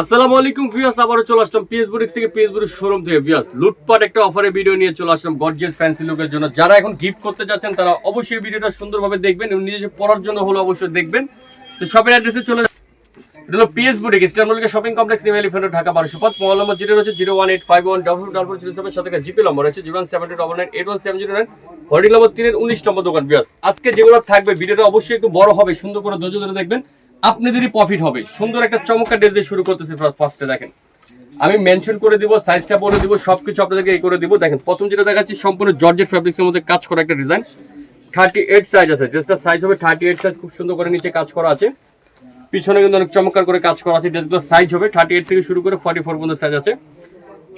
আসসালামু আলাইকুম ভিউয়ার্স চলে আসলাম থেকে শোরুম থেকে। ভিউয়ার্স, লুটপাট একটা অফারে ভিডিও নিয়ে চলে আসলাম গর্জিয়াস ফ্যান্সি লুকের জন্য। যারা এখন গিফট করতে যাচ্ছেন, তারা অবশ্যই ভিডিওটা সুন্দরভাবে দেখবেন এবং নিজে পড়ার জন্য হলো অবশ্যই দেখবেন। তো অ্যাড্রেসে চলে এটা হলো শপিং কমপ্লেক্স নিউ ঢাকা বারোশো পাঁচ। মোবাইল নম্বর জিরো রয়েছে zero one eight five one double zero seven সাথে জিপি নম্বর রয়েছে zero one seven two double nine eight one seven zero nine holding number তিনের উনিশ নম্বর দোকান, ভিউয়ার্স। আজকে যেগুলো থাকবে ভিডিওটা অবশ্যই একটু বড় হবে, সুন্দর করে ধৈর্য ধরে দেখবেন। আপনাদেরই প্রফিট হবে। সুন্দর একটা চমৎকার ড্রেস দিয়ে শুরু করতেছি ফার্স্টে দেখেন। আমি মেনশন করে দিব সাইজটা বলে দিব, সবকিছু আপনাদেরকে এই করে দিব। দেখেন, প্রথম যেটা দেখাচ্ছি, সম্পূর্ণ জর্জেট ফ্যাব্রিক্সের মধ্যে কাজ করা একটা ডিজাইন থার্টি এইট সাইজ আছে ড্রেসটার সাইজ হবে থার্টি এইট সাইজ খুব সুন্দর করে নিচে কাজ করা আছে। পিছনে কিন্তু অনেক চমৎকার করে কাজ করা আছে ড্রেসগুলোর সাইজ হবে। থার্টি এইট থেকে শুরু করে ফর্টি ফোর পর্যন্ত সাইজ আছে।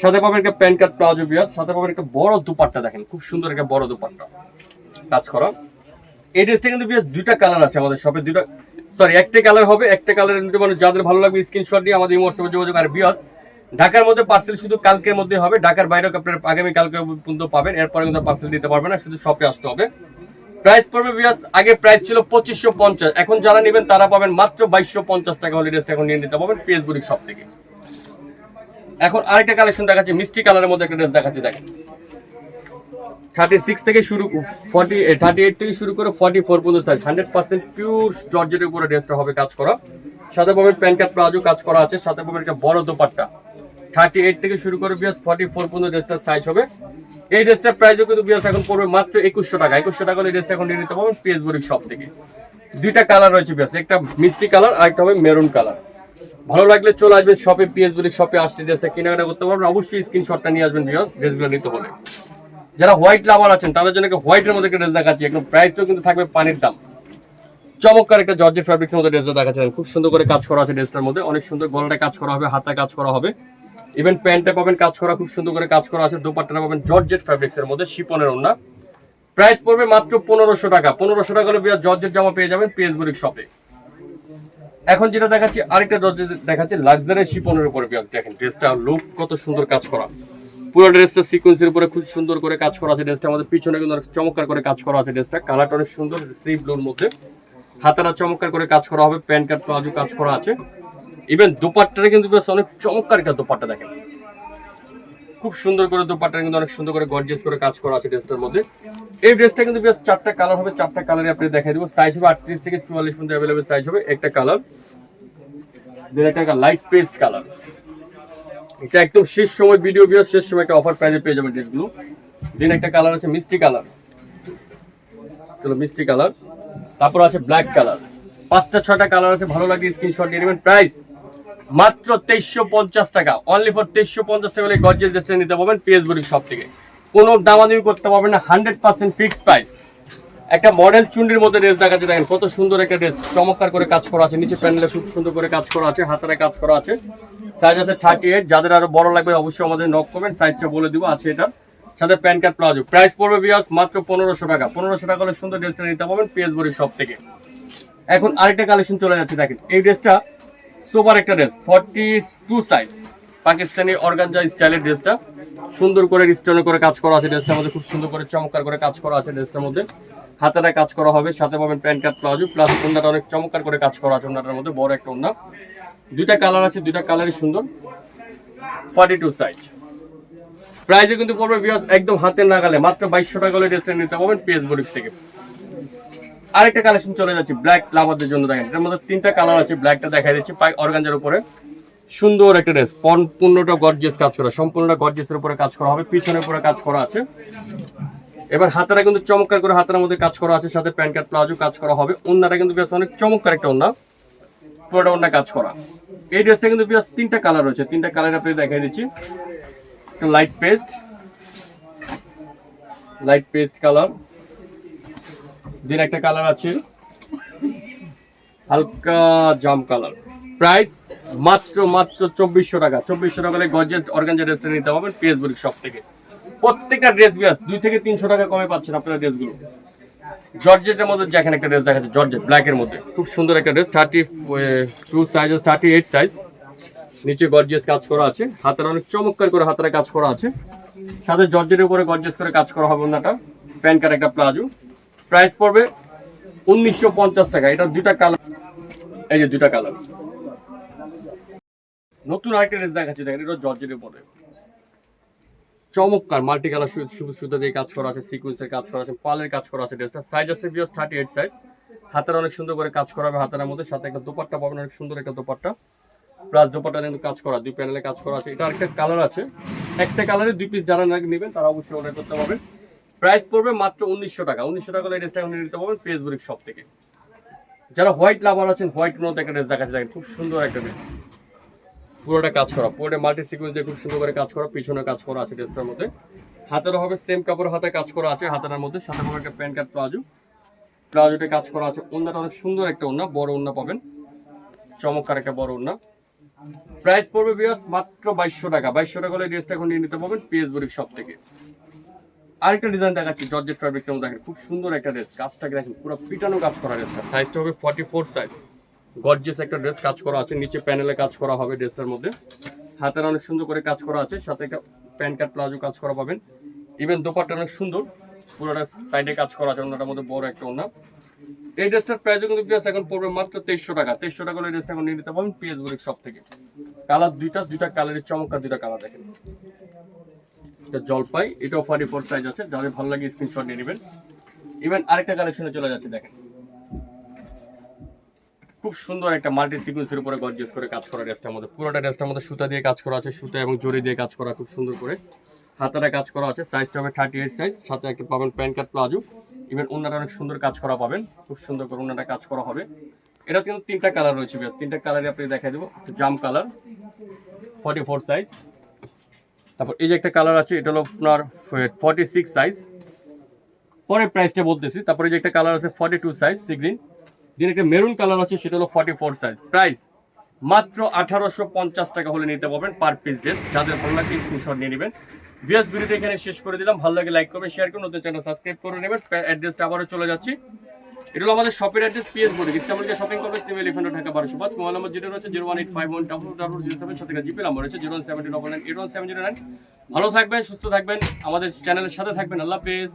সাথে পাবেন একটা প্যান্ট কাট প্লাজো বিয়াস সাথে পাবেন একটা বড় দুপাট্টা, দেখেন, খুব সুন্দর একটা বড় দুপাট্টা। কাজ করা। এই ড্রেসটা কিন্তু বিয়াস দুইটা কালার আছে আমাদের শপে দুইটা সরি একটা কালার হবে, একটা কালারের নিতে মানে যাদের ভালো লাগবে স্ক্রিনশট দিয়ে আমাদের হোয়াটসঅ্যাপে যোগাযোগ আর বিয়াস ঢাকার মধ্যে পার্সেল শুধু কালকের মধ্যে হবে, ঢাকার বাইরেও আপনার আগামী কালকে পর্যন্ত পাবেন, এরপরে কিন্তু পার্সেল দিতে পারবেন না, শুধু শপে আসতে হবে। প্রাইস পড়বে বিয়াস আগে প্রাইস ছিল পঁচিশশো পঞ্চাশ, এখন যারা নেবেন তারা পাবেন মাত্র বাইশশো পঞ্চাশ টাকা হলে ড্রেসটা এখন নিয়ে নিতে পারবেন ফেসবুক শপ থেকে। এখন আরেকটা কালেকশন দেখাচ্ছি, মিষ্টি কালারের মধ্যে একটা ড্রেস দেখাচ্ছি, দেখেন। থার্টি সিক্স থেকে শুরু ফর্টি থার্টি এইট থেকে শুরু করে ফর্টি ফোর পর্যন্ত সাইজ হান্ড্রেড পার্সেন্ট পিওর জর্জেটের উপরে ড্রেসটা হবে কাজ করা। সাথে পাবেন প্যান্ট কাট প্লাজো কাজ করা আছে সাথে পাবেন একটা বড় দোপাট্টা। থার্টি এইট থেকে শুরু করে বিয়াস ফর্টি ফোর পর্যন্ত ড্রেসটার সাইজ হবে। এই ড্রেসটার প্রাইসও কিন্তু বিয়াস এখন পড়বে মাত্র একুশশো টাকা। একুশশো টাকা হলে ড্রেসটা এখন নিয়ে নিতে পারবেন পিএস শপ থেকে। দুইটা কালার রয়েছে বিয়াস, একটা মিষ্টি কালার আর একটা হবে মেরুন কালার ভালো লাগলে চলে আসবেন শপে পিএস বড়ি শপে আসছে ড্রেসটা কেনাকাটা করতে পারবেন। অবশ্যই স্ক্রিনশটটা নিয়ে আসবেন বিয়াস ড্রেসগুলো নিতে হলে। যারা হোয়াইট লাভার আছেন, তাদের জন্য একটা হোয়াইটের মধ্যে একটা ড্রেস দেখাচ্ছি। একদম প্রাইসটাও কিন্তু থাকবে পানির দাম। চমৎকার একটা জর্জের ফ্যাব্রিক্সের মধ্যে ড্রেসটা দেখাচ্ছেন খুব সুন্দর করে কাজ করা আছে ড্রেসটার মধ্যে। অনেক সুন্দর গলাটা কাজ করা হবে, হাতে কাজ করা হবে। ইভেন প্যান্টে পাবেন কাজ করা, খুব সুন্দর করে কাজ করা আছে। দোপাট্টাটা পাবেন জর্জেট ফ্যাব্রিক্সের মধ্যে, শিপনের ওন্না প্রাইস পড়বে মাত্র পনেরোশো টাকা। পনেরোশো টাকা হলে জর্জেট জামা পেয়ে যাবেন পিএসবুরিক শপে এখন যেটা দেখাচ্ছি, আরেকটা জর্জেট দেখাচ্ছি লাক্সারি শিপনের উপরে দেখেন ড্রেসটা লুক কত সুন্দর কাজ করা। পুরো ড্রেসটা সিকোয়েন্সের উপরে খুব সুন্দর করে কাজ করা আছে ড্রেসটা। আমাদের পিছনে কিন্তু অনেক চমৎকার করে কাজ করা আছে ড্রেসটা। কালারটা অনেক সুন্দর সি ব্লুর মধ্যে। হাতারা চমৎকার করে কাজ করা হবে, প্যান্ট কাট প্লাজো কাজ করা আছে। ইভেন দুপাট্টাটা কিন্তু বেশ অনেক চমৎকার একটা দুপাট্টা দেখেন। খুব সুন্দর করে দুপাট্টা কিন্তু অনেক সুন্দর করে গর্জিয়াস করে কাজ করা আছে ড্রেসটার মধ্যে। এই ড্রেসটা কিন্তু বেশ চারটা কালার হবে, চারটা কালারে আপনি দেখাই দেবো। সাইজ হবে আটত্রিশ থেকে চুয়াল্লিশ পর্যন্ত অ্যাভেলেবেল সাইজ হবে, একটা কালার দেন একটা লাইট পেস্ট কালার এটা একদম শেষ সময় ভিডিও ভিডিও শেষ সময় একটা অফার প্রাইজে পেয়ে যাবেন ড্রেসগুলো দেন একটা কালার আছে মিষ্টি কালার চলো, মিষ্টি কালার তারপর আছে ব্ল্যাক কালার পাঁচটা ছটা কালার আছে, ভালো লাগে স্ক্রিনশট নিয়ে নেবেন। প্রাইস মাত্র তেইশশো পঞ্চাশ টাকা। অনলি ফর তেইশশো পঞ্চাশ টাকা হলে গর্জেস ড্রেসটা নিতে পারবেন পিএস বুড়ির সব থেকে। কোনো দামাদামি করতে পারবেন না হান্ড্রেড পার্সেন্ট ফিক্সড প্রাইস একটা মডেল চুন্ডির মধ্যে ড্রেস দেখাচ্ছে, দেখেন কত সুন্দর একটা ড্রেস চমৎকার করে কাজ করা আছে, নিচে প্যানেলে খুব সুন্দর করে কাজ করা আছে, হাতারে কাজ করা আছে। সাইজ আছে থার্টি এইট যাদের আরও বড় লাগবে অবশ্যই আমাদের নক করবেন সাইজটা বলে দিব, আছে এটা। সাথে প্যান্ট কার্ড প্লাজো। প্রাইস পড়বে বিয়াস মাত্র পনেরোশো টাকা। পনেরোশো টাকা হলে সুন্দর ড্রেসটা নিতে পারবেন পিএস বড়ির সব থেকে। এখন আরেকটা কালেকশন চলে যাচ্ছে, দেখেন। এই ড্রেসটা সোবার একটা dress forty two size Pakistani organza স্টাইলের ড্রেসটা সুন্দর করে স্টোনে করে কাজ করা আছে ড্রেসটার মধ্যে খুব সুন্দর করে, চমৎকার করে কাজ করা আছে ড্রেসটার মধ্যে। হাতাটা কাজ করা হবে, সাথে পাবেন প্যান্ট কাট প্লাজো, প্লাস ওন্নাটা অনেক চমৎকার করে কাজ করা আছে ওন্নাটার মধ্যে, বড় একটা ওন্না। দুইটা কালার আছে, দুইটা কালারই সুন্দর। ফর্টি টু সাইজ প্রাইসে কিন্তু পড়বে বিয়াস একদম হাতের নাগালে, মাত্র বাইশশো টাকা হলে ড্রেসটা নিতে পারবেন পিএস বরিক্স থেকে। আরেকটা কালেকশন চলে যাচ্ছে ব্ল্যাক লাভারদের জন্য দেখেন, এটার মধ্যে তিনটা কালার আছে ব্ল্যাকটা দেখা দিচ্ছি, পাই অর্গানজার উপরে। সুন্দর একটা ড্রেস পূর্ণটা গর্জিয়াস কাজ করা, সম্পূর্ণটা গর্জিয়াসের উপরে কাজ করা হবে, পিছনের উপরে কাজ করা আছে। এবার হাতারা কিন্তু চমৎকার করে হাতার মধ্যে কাজ করা আছে, সাথে প্যান্ট কার্ড প্লাজো কাজ করা হবে। ওন্নাটা কিন্তু বেশ অনেক চমৎকার একটা ওন্না, পুরোটা ওন্না কাজ করা। এই ড্রেসটা কিন্তু বেশ তিনটা কালার রয়েছে, তিনটা কালার আপনি দেখাই দিচ্ছি। একটা light paste light paste colour দিন একটা কালার আছে, হালকা জাম কালার প্রাইস মাত্র মাত্র চব্বিশশো টাকা চব্বিশশো টাকা গর্জেস অর্গানজা ড্রেসটা নিতে পারবেন পিএসবুরি শপ থেকে। প্রত্যেকটা ড্রেস বিয়াস দুই থেকে তিনশো টাকা কমে পাচ্ছেন আপনারা ড্রেসগুলো জর্জেটের মধ্যে দেখেন একটা ড্রেস দেখাচ্ছে, জর্জেট ব্ল্যাকের মধ্যে। খুব সুন্দর একটা dress thirty two size thirty eight size নিচে গর্জিয়াস কাজ করা আছে। হাতের অনেক চমৎকার করে হাতের কাজ করা আছে। সাথে জর্জেটের উপরে গর্জিয়াস করে কাজ করা হবে ওনাটা। প্যান্ট কাট একটা প্লাজো। প্রাইস পড়বে উনিশশো পঞ্চাশ টাকা। এটা দুটা কালার এই যে দুইটা কালার নতুন আরেকটা ড্রেস দেখাচ্ছি, দেখেন, এটা জর্জেটের পরে চমৎকার মাল্টি কালার সুতো দিয়ে কাজ করা আছে সিকুয়েন্সের কাজ করা আছে, পালের কাজ করা আছে ড্রেসটা সাইজ আছে বিয়াস থার্টি এইট সাইজ হাতের অনেক সুন্দর করে কাজ করা হবে হাতের মধ্যে, সাথে একটা দোপাট্টা পাবেন, অনেক সুন্দর একটা দোপাট্টা। প্লাস দোপাট্টা কিন্তু কাজ করা, দুই প্যানেলে কাজ করা আছে। এটা আরেকটা কালার আছে। একটা কালারে দুই পিস যারা নেবেন, তারা অবশ্যই অর্ডার করতে পারবেন। প্রাইস পড়বে মাত্র উনিশশো টাকা। উনিশশো টাকা এই ড্রেসটা নিতে পারবেন ফেসবুক শপ থেকে। যারা হোয়াইট লাভার আছেন হোয়াইট মধ্যে একটা ড্রেস দেখাচ্ছে খুব সুন্দর একটা ড্রেস পুরোটা কাজ করা, পুরোটা মাল্টি সিকুয়েন্স দিয়ে খুব সুন্দর করে কাজ করা, পিছনে কাজ করা আছে ড্রেসটার মধ্যে। হাতেরও হবে সেম কাপড়, হাতে কাজ করা আছে হাতের মধ্যে, সাথে পাবেন একটা প্যান্ট কার্ড প্লাজো। প্লাজোতে কাজ করা আছে, ওন্নাটা অনেক সুন্দর একটা ওন্না, বড় ওন্না পাবেন। চমৎকার একটা বড় ওন্না। প্রাইস পড়বে বিয়াস মাত্র বাইশশো টাকা বাইশশো টাকা হলে ড্রেসটা এখন নিয়ে নিতে পারবেন পিএস বরিক শপ থেকে। আরেকটা ডিজাইন দেখাচ্ছি জর্জেট ফ্যাব্রিক্স এর মধ্যে দেখেন, খুব সুন্দর একটা ড্রেস কাজটাকে দেখেন, পুরো পিটানো কাজ করা ড্রেসটা সাইজটা হবে ফর্টি ফোর সাইজ গর্জিয়াস একটা ড্রেস কাজ করা আছে, নিচে প্যানেলে কাজ করা হবে ড্রেসটার মধ্যে। হাতের অনেক সুন্দর করে কাজ করা আছে, সাথে একটা প্যান্ট কাট প্লাজো কাজ করা পাবেন। ইভেন দোপাট্টা অনেক সুন্দর, পুরোটা সাইডে কাজ করা আছে, ওনাটার মধ্যে বড় একটা ওনা এই ড্রেসটার প্রাইস কিন্তু প্রাইস এখন পড়বে মাত্র তেইশশো টাকা। তেইশশো টাকা এই ড্রেসটা এখন নিয়ে নিতে পারবেন পিএস সব থেকে। কালার দুইটা দুইটা কালারের চমৎকার দুইটা কালার দেখেন। এটা জলপাই, এটাও ফর্টি ফোর সাইজ আছে। যাদের ভালো লাগে স্ক্রিনশট নিয়ে নেবেন। ইভেন আরেকটা কালেকশনে চলে যাচ্ছে, দেখেন। খুব সুন্দর একটা মাল্টি সিকুয়েন্সের উপরে গর্জিয়াস করে কাজ করা ড্রেসটার মধ্যে। পুরোটা ড্রেসটার মধ্যে সুতা দিয়ে কাজ করা আছে, সুতা এবং জড়ি দিয়ে কাজ করা খুব সুন্দর করে। হাতাটা কাজ করা আছে সাইজটা হবে থার্টি এইট সাইজ সাথে একটা পাবেন প্যান্ট কাট প্লাজো। ইভেন ওনাটা অনেক সুন্দর কাজ করা পাবেন, খুব সুন্দর করে ওনাটা কাজ করা হবে। এটা কিন্তু তিনটা কালার রয়েছে বেশ তিনটা কালারই আপনি দেখাই দেবো। জাম কালার ফর্টি ফোর সাইজ তারপর এই যে একটা কালার আছে, এটা হলো আপনার ফর্টি সিক্স সাইজ পরে প্রাইসটা বলতেছি, তারপরে যে একটা কালার আছে forty two size sea green দিন একটা মেরুন কালার আছে, সেটা হলো ফর্টি ফোর সাইজ প্রাইস মাত্র আঠারোশো পঞ্চাশ টাকা হলে নিতে পারবেন পার পিস ড্রেস যাদের ভালো লাগে স্ক্রিনশট নিয়ে নেবেন। ভিএস ভিডিওটা এখানে শেষ করে দিলাম। ভালো লাগে লাইক করবে শেয়ার করুন নতুন চ্যানেল সাবস্ক্রাইব করে নেবেন। অ্যাড্রেসটা আবারও চলে যাচ্ছি। এটা হলো আমাদের শপের অ্যাড্রেস পিএস বোর্ড ইস্টামলিকে শপিং করবে সিম এলিফেন্ট ঢাকা, বারোশো পাঁচ। মোবাইল নম্বর জিরো রয়েছে zero one eight five one double double zero seven সাথে জিপি নাম্বার রয়েছে zero one seventy double nine eight one seven zero nine ভালো থাকবেন, সুস্থ থাকবেন। আমাদের চ্যানেলের সাথে থাকবেন। আল্লাহ হাফেজ।